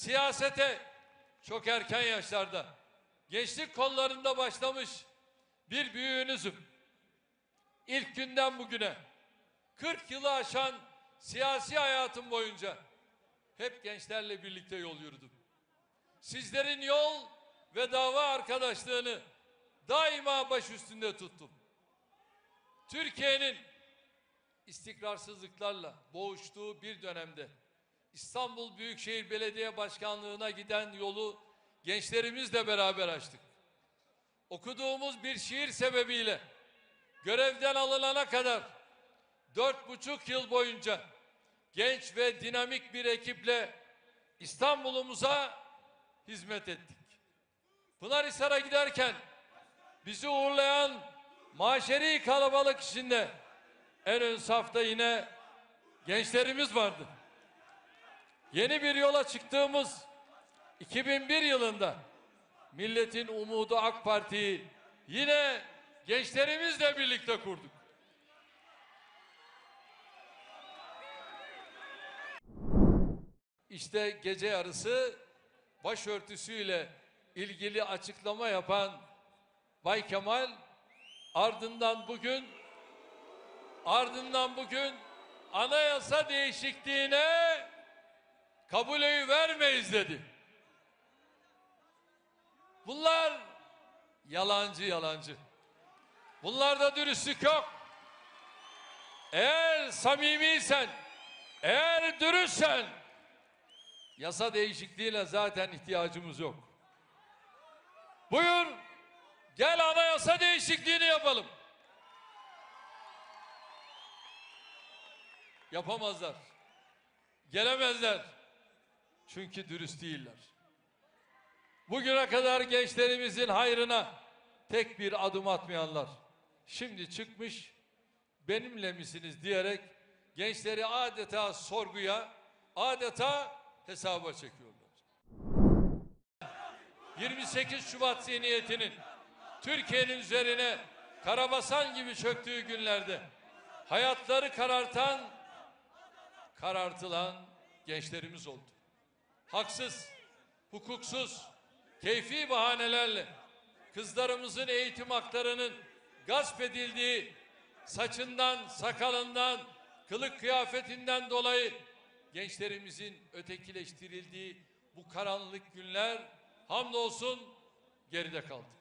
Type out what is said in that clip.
siyasete çok erken yaşlarda gençlik kollarında başlamış bir büyüğünüzüm. İlk günden bugüne 40 yılı aşan siyasi hayatım boyunca hep gençlerle birlikte yol yürüdüm. Sizlerin yol ve dava arkadaşlığını daima baş üstünde tuttum. Türkiye'nin istikrarsızlıklarla boğuştuğu bir dönemde İstanbul Büyükşehir Belediye Başkanlığı'na giden yolu gençlerimizle beraber açtık. Okuduğumuz bir şiir sebebiyle görevden alınana kadar dört buçuk yıl boyunca genç ve dinamik bir ekiple İstanbul'umuza hizmet ettik. Pınarhisar'a giderken bizi uğurlayan maşeri kalabalık içinde en ön safta yine gençlerimiz vardı. Yeni bir yola çıktığımız 2001 yılında milletin umudu AK Parti'yi yine gençlerimizle birlikte kurduk. İşte gece yarısı başörtüsüyle ilgili açıklama yapan Bay Kemal ardından bugün ardından bugün anayasa değişikliğine kabul vermeyiz dedi. Bunlar yalancı yalancı. Bunlarda dürüstlük yok. Eğer samimiysen, eğer dürüstsen yasa değişikliğine zaten ihtiyacımız yok. Buyur gel anayasa değişikliğini yapalım. Yapamazlar. Gelemezler. Çünkü dürüst değiller. Bugüne kadar gençlerimizin hayrına tek bir adım atmayanlar şimdi çıkmış benimle misiniz diyerek gençleri adeta sorguya, adeta hesaba çekiyorlar. 28 Şubat zihniyetinin Türkiye'nin üzerine karabasan gibi çöktüğü günlerde hayatları karartan, karartılan gençlerimiz oldu. Haksız, hukuksuz, keyfi bahanelerle kızlarımızın eğitim haklarının gasp edildiği saçından, sakalından, kılık kıyafetinden dolayı gençlerimizin ötekileştirildiği bu karanlık günler hamdolsun geride kaldı.